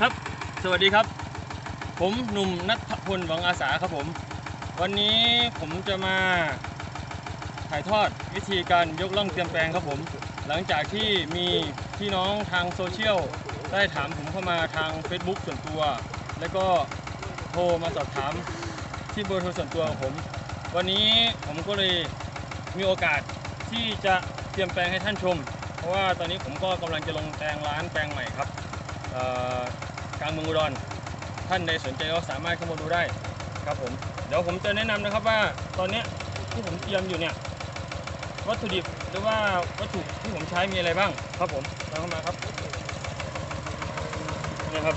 ครับ สวัสดีครับ ผมหนุ่มนัทพลหวังอาสาครับผม วันนี้ผมจะมาถ่ายทอดวิธีการยกล่องเตรียมแปลงครับผม หลังจากที่มีพี่น้องทางโซเชียลได้ถามผมเข้ามาทาง Facebook ส่วนตัว แล้วก็โทรมาสอบถามที่เบอร์โทรส่วนตัวของผม วันนี้ผมก็เลยมีโอกาสที่จะเตรียมแปลงให้ท่านชม เพราะว่าตอนนี้ผมก็กำลังจะลงแปลงร้านแปลงใหม่ครับ กลางเมืองอุดรท่านใดสนใจก็สามารถเข้ามาดูได้ครับผมเดี๋ยวผมจะแนะนำนะครับว่าตอนนี้ที่ผมเตรียมอยู่เนี่ยวัตถุดิบหรือว่าวัตถุที่ผมใช้มีอะไรบ้างครับผมตามเข้ามาครับนี่ครับ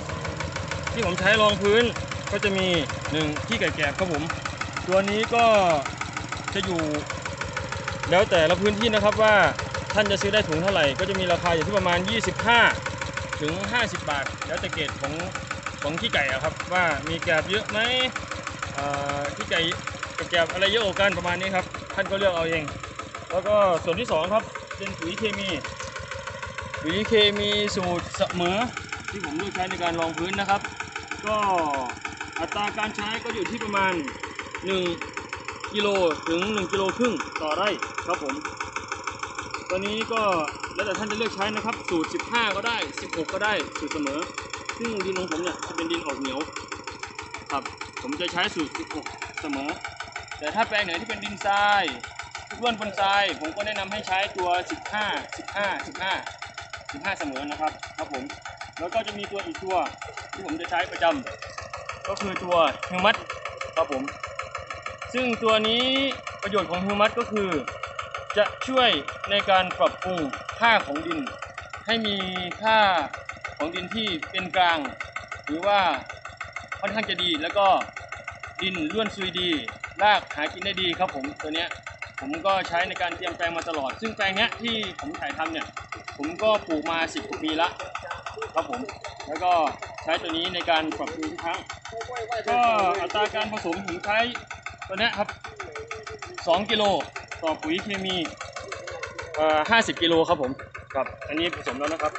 ที่ผมใช้รองพื้นก็จะมีหนึ่งที่ไก่แกบครับผม ตัวนี้ก็จะอยู่ แล้วแต่ละพื้นที่นะครับว่าท่านจะซื้อได้ถุงเท่าไหร่ ก็จะมีราคาอยู่ที่ประมาณ 25 ถึง 50 บาท แล้วแต่เกรดของของขี้ไก่อะครับ ว่ามีแกลบเยอะไหมเอ่อขี้ไก่กับแกบอะไรเยอะกว่ากันประมาณนี้ครับ ท่านก็เลือกเอาเอง แล้วก็ส่วนที่สองครับเป็นปุ๋ยเคมีปุ๋ยเคมีสูตรเสมอที่ผมเลือกใช้ในการรองพื้นนะครับ ก็อัตราการใช้ก็อยู่ที่ประมาณ 1 กิโลถึง 1 กิโลครึ่งต่อไร่ครับผมตัวนี้ก็ แล้วแต่ท่านจะเลือกใช้นะครับ สูตร 15 ก็ได้ 16 ก็ได้สูตรเสมอ ซึ่งดินของผมเนี่ยจะเป็นดินออกเหนียวครับ ผมจะใช้สูตร 16 เสมอ แต่ถ้าแปลงไหนที่เป็นดินทรายร่วนบนทราย ผมก็แนะนำให้ใช้ตัว 15 15 15 15 เสมอนะครับ ครับผม แล้วก็จะมีตัวอีกตัวที่ผมจะใช้ประจำก็คือตัวฮิวมัสครับผม ซึ่งตัวนี้ประโยชน์ของฮิวมัสก็คือ จะช่วยในการปรับปรุงค่าของดิน ให้มีค่าของดินที่เป็นกลาง หรือว่าค่อนข้างจะดีแล้วก็ดินร่วนซุยดีรากหากินได้ดีครับผมตัวเนี้ยผมก็ใช้ในการเตรียมแปลงมาตลอด ซึ่งแปลงเนี้ยที่ผมถ่ายทำเนี่ยผมก็ปลูกมา10กว่าปีละครับผมแล้วก็ใช้ตัวนี้ในการปรับปรุงทุกครั้งก็อัตราการผสมผมใช้ตัวเนี้ยครับ 2 กิโล ต่อปุ๋ยเคมีเอ่อ50กิโลครับผมครับอันนี้ผสมแล้วนะครับ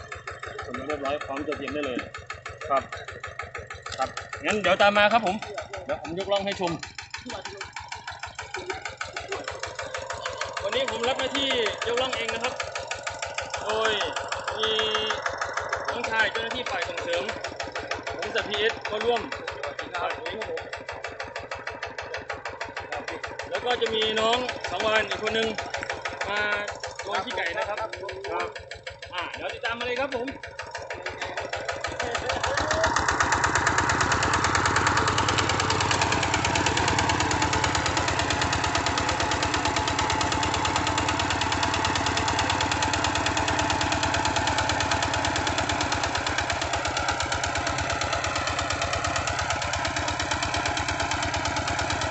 ผสมเรียบร้อยพร้อมจะเตรียมได้เลยครับครับงั้นเดี๋ยวตามมาครับผมเดี๋ยวผมยกล่องให้ชม วันนี้ผมรับหน้าที่ยกล่องเองนะครับ โดยมีน้องชายเจ้าหน้าที่ฝ่ายส่งเสริมผมจากพีเอสก็ร่วมครับผมครับแล้ว ก็จะมีน้องสังวานอีกคนนึงมาโดนขี้ไก่นะครับครับอ่าเดี๋ยวติดตามมาเลยครับผม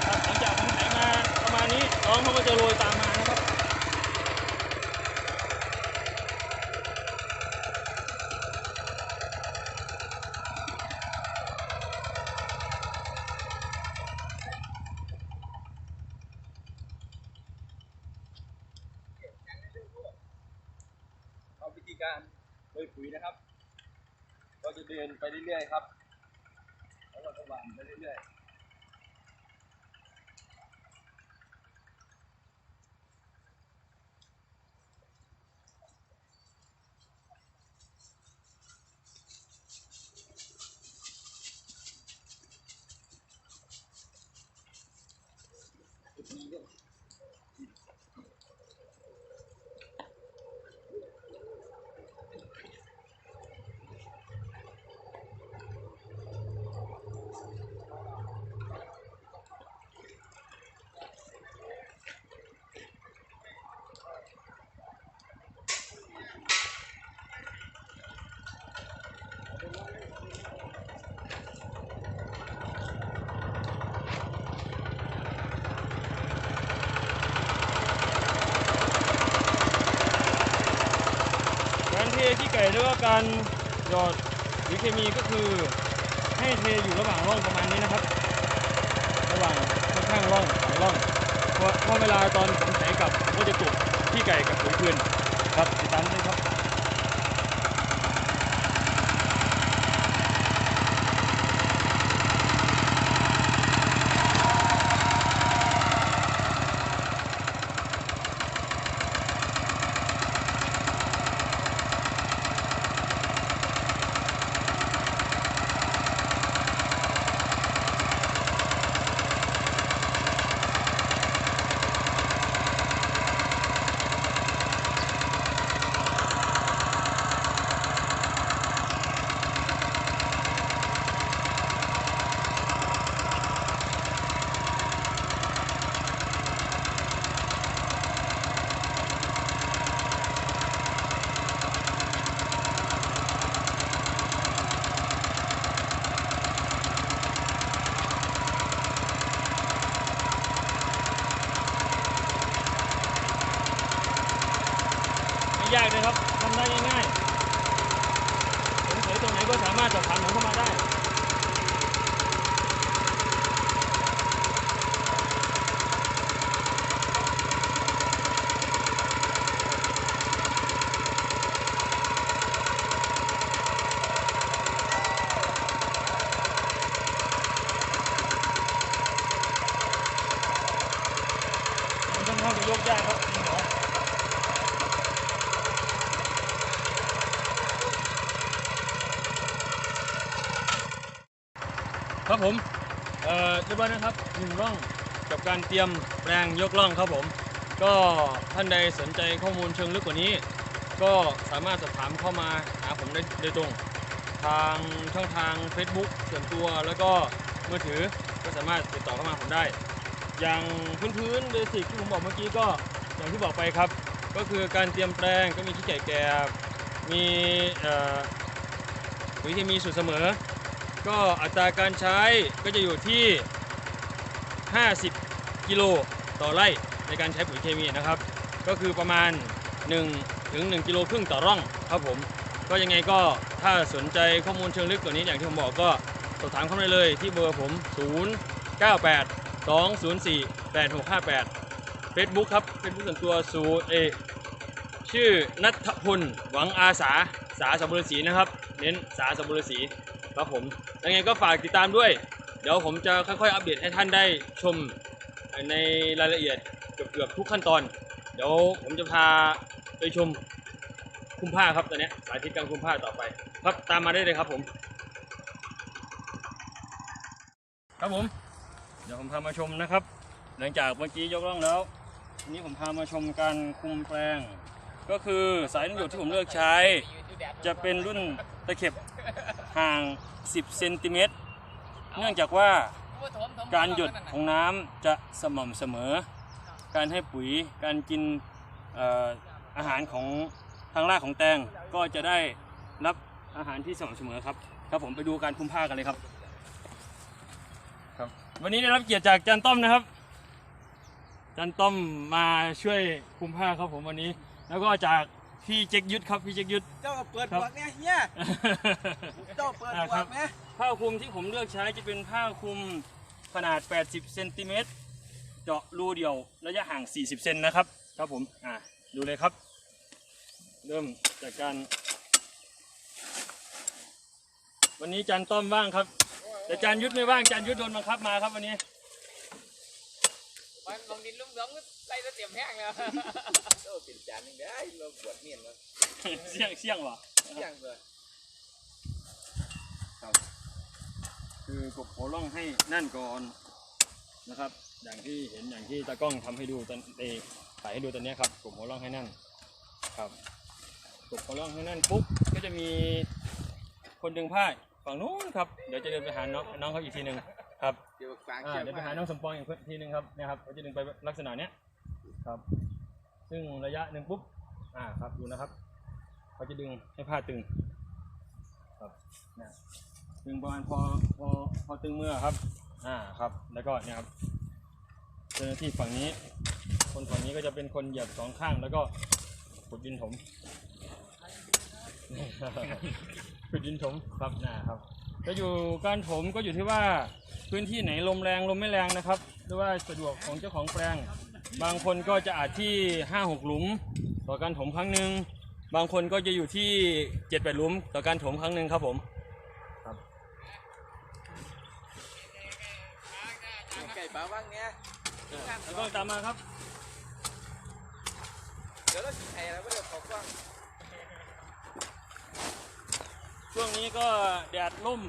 ครับหลังจากผมไถมาประมาณนี้น้องเขาก็จะโรยตามมานะครับ เอาวิธีการ โดยปุ๋ยนะครับ เราจะเดินไปเรื่อยๆครับ แล้วเราจะหว่านไปเรื่อยๆ ก่แล้วก็การหยอดปุ๋ยเคมีก็คือให้เทอยู่ระหว่างร่องประมาณนี้นะครับ ระหว่างข้างร่องสายร่องเพราะเพราเวลาตอนผมใส่กับก็จะจุกที่ไก่กับปุ๋ยคืนครับติดตามด้วยครับ ยากเลยครับทำได้ง่ายๆสงสัยตรงไหนก็สามารถสอบถามผมเข้ามาได้ ร้อยนะครับหนึ่งร่องกับการเตรียมแปลงยกร่องครับผม ก็ท่านใดสนใจข้อมูลเชิงลึกกว่านี้ ก็สามารถสอบถามเข้ามาหาผมได้โดยตรง ทางช่องทาง Facebook ส่วนตัวแล้วก็มือถือก็สามารถติดต่อเข้ามาผมได้ อย่างพื้นๆเบสิกที่ผมบอกเมื่อกี้ก็อย่างที่บอกไปครับ ก็คือการเตรียมแปลงก็มีที่ไก่แก่มีอ่อปุ๋ยเคมีสูตรเสมอ ก็อัตราการใช้ก็จะอยู่ที่ 50 กิโลต่อไร่ในการใช้ปุ๋ยเคมีนะครับ ก็คือประมาณ 1 ถึง 1 กิโลครึ่งต่อร่องครับผม ก็ยังไงก็ถ้าสนใจข้อมูลเชิงลึกกว่านี้อย่างที่ผมบอกก็สอบถามเข้ามาได้เลยที่เบอร์ผม 0 9 8 2 0 4 8 6 5 8 Facebook ครับ Facebook ส่วนตัวสูเอชื่อนัทพลหวังอาสาสาสับบุรสีนะครับ เน้นสาสับบุรสีครับผมยังไงก็ฝากติดตามด้วย เดี๋ยวผมจะค่อยๆ อัปเดตให้ท่านได้ชมในรายละเอียดเกือบๆทุกขั้นตอน เดี๋ยวผมจะพาไปชมคุมผ้าครับตอนนี้สาธิตการคุมผ้าต่อไป ครับตามมาได้เลยครับผม ครับผม เดี๋ยวผมพามาชมนะครับ หลังจากเมื่อกี้ยกร่องแล้วทีนี้ผมพามาชมการคุมแปลง ก็คือสายน้ำหยดที่ผมเลือกใช้ จะเป็นรุ่นตะเข็บห่าง 10 เซนติเมตร เนื่องจากว่าการหยดของน้ำจะสม่ำเสมอ การให้ปุ๋ยการกินเอ่ออาหารของทางรากของแตงก็จะได้รับอาหารที่สม่ำเสมอครับครับผมไปดูการคุมผ้ากันเลยครับครับ วันนี้ได้รับเกียรติจากจันต้อมนะครับ จันต้อมมาช่วยคุมผ้าครับผมวันนี้ แล้วก็จาก พี่เจ๊กยุทธครับพี่เจ๊กยุทธ เจ้าเปิดหมวกเนี่ยเฮียเจ้าเปิดหมวกไหมผ้าคลุมที่ผมเลือกใช้จะเป็นผ้าคลุมขนาด 80เซนติเมตรเจาะรูเดียวระยะห่าง 40เซนนะครับ ครับผมอ่าดูเลยครับ เริ่มจากการ วันนี้จันต้อมว่างครับ แต่จานยุทธไม่ว่างจานยุทธโดนบังคับมาครับวันนี้มันลงดินลุ่มหลง ใส่ตะเตียมแห้งแล้วโอ้เป็นจานหนึงได้เราบวชเมียนมาเสี่ยงเสี่ยงวะเที่ยงเลยคือกบหัวร่องให้แน่นก่อนนะครับ อย่างที่เห็นอย่างที่ตากล้องทำให้ดูตอนเอถ่ายให้ดูตอนเนี้ยครับกบหัวร่องให้แน่นครับกบหัวร่องให้แน่นปุ๊บก็จะมีคนดึงผ้าฝั่งนู้นครับเดี๋ยวจะเดินไปหาน้องน้องเขาอีกทีหนึ่งครับ เดี๋ยวกลางอ่าเชียงเดี๋ยวไปหาน้องสมปองอีกทีหนึ่งครับเนี่ยครับเขาจะดึงไปลักษณะเนี้ย ครับ ซึ่งระยะหนึ่งปุ๊บ อ่าครับดูนะครับเขาจะดึงให้ผ้าตึง ครับนี่ยตึงประมาณพอพอพอตึงเมื่อครับ อ่าครับ แล้วก็เนี่ยครับเจ้าหน้าที่ฝั่งนี้ คนฝั่งนี้ก็จะเป็นคนเหยียบสองข้าง แล้วก็ขุดดินถมขุดดินถมครับนะครับก็อยู่การถมก็อยู่ที่ว่าพื้นที่ไหนลมแรงลมไม่แรงนะครับ หรือว่าสะดวกของเจ้าของแปลง บางคนก็จะอาจที่ห้าหกหลุม ต่อการถมครั้งหนึ่งบางคนก็จะอยู่ที่เจ็ดแปดหลุม ต่อการถมครั้งหนึ่งครับผมไก่ป่าว่างเนี่ยแล้วก็ตามมาครับ เดี๋ยวเรากินไข่แล้วก็เดี๋ยวขอกว้างช่วงนี้ก็แดดล่ม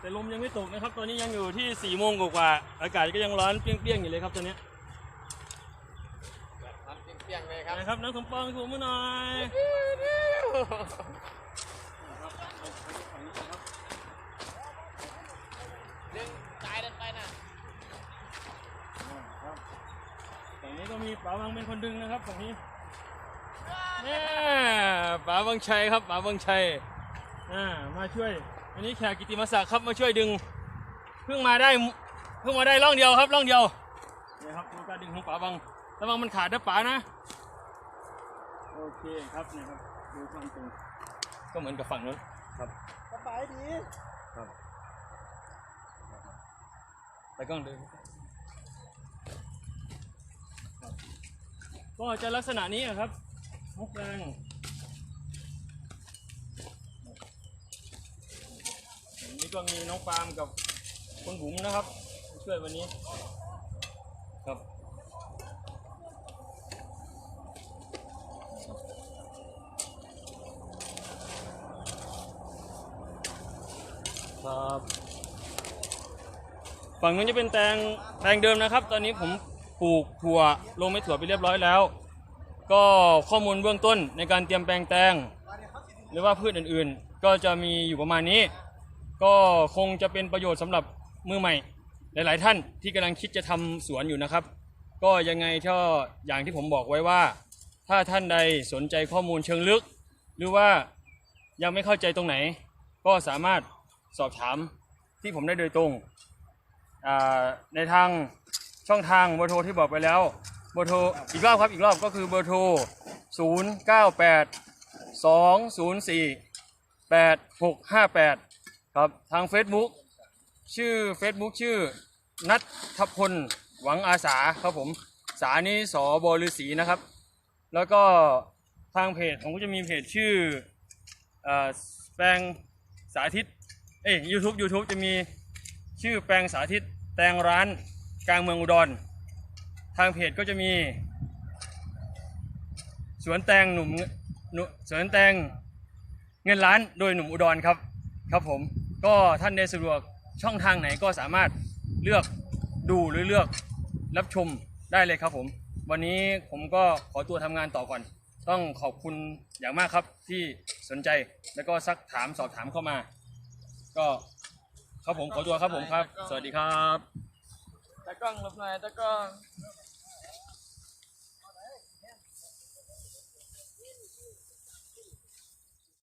แต่ลมยังไม่ตกนะครับ ตอนนี้ยังอยู่ที่4ี่โมงกว่าๆอากาศก็ยังร้อนเปรี้ยงๆอยู่เลยครับตอนเนี้ยทำ เปียงๆเลยครับนะครับน้องสมปองถูมือหน่อยครับดึงตายเดินไปนะฝั่งนี้ก็มีป๋าวังเป็นคนดึงนะครับฝั่งนี้เนี่ยป๋าวังชัยครับป๋าวังชัยอ่ามาช่วยวันนี้แขกกิติมศักดิ์ครับมาช่วยดึง เพิ่งมาได้เพิ่งมาได้ร่องเดียวครับร่องเดียวเนี่ยครับดูการดึงของป๋าวัง ระวังมันขาดนะป๋านะ โอเคครับเนี่ยครับดูความตรงก็เหมือนกับฝั่งนู้นครับสบขายดีครับไปกล้องเดินก็จะลักษณะนี้อะครับมุกแดงวันนี้ก็มีน้องปาล์มกับคุณบุ๋มนะครับมาช่วยวันนี้ ครับฝั่งนู้นจะเป็นแตงแตงเดิมนะครับ ตอนนี้ผมปลูกถั่วลงไม่ถั่วไปเรียบร้อยแล้ว ก็ข้อมูลเบื้องต้นในการเตรียมแปลงแตง หรือว่าพืชอื่นๆ ก็จะมีอยู่ประมาณนี้ ก็คงจะเป็นประโยชน์สำหรับมือใหม่ หลายๆท่านที่กำลังคิดจะทำสวนอยู่นะครับ ก็ยังไงถ้าอย่างที่ผมบอกไว้ว่า ถ้าท่านใดสนใจข้อมูลเชิงลึก หรือว่ายังไม่เข้าใจตรงไหน ก็สามารถ สอบถามที่ผมได้โดยตรง ในทางช่องทางเบอร์โทรที่บอกไปแล้วเบอร์โทรอีกรอบครับอีกรอบก็คือเบอร์โทร 0 9 8 2 0 4 8 6 5 8 ครับทาง Facebook ชื่อ Facebook ชื่อนัททพลหวังอาสาครับผม สานี้สอบฤษีนะครับ แล้วก็ทางเพจผมก็จะมีเพจชื่ออแปลงสาธิต เอ้ย YouTube YouTube จะมีชื่อแปลงสาธิตแตงร้านกลางเมืองอุดร ทางเพจก็จะมี สวนแตงหนุ่มสวนแตงเงินล้านโดยหนุ่มอุดรครับ ครับผม ก็ท่านใดสะดวกช่องทางไหนก็สามารถเลือกดูหรือเลือกรับชมได้เลยครับผม วันนี้ผมก็ขอตัวทำงานต่อก่อน ต้องขอบคุณอย่างมากครับที่สนใจแล้วก็ซักถามสอบถามเข้ามา ก็ครับผมขอตัวครับผมครับ สวัสดีครับตะกล้องหลบหน่อยตะกล้อง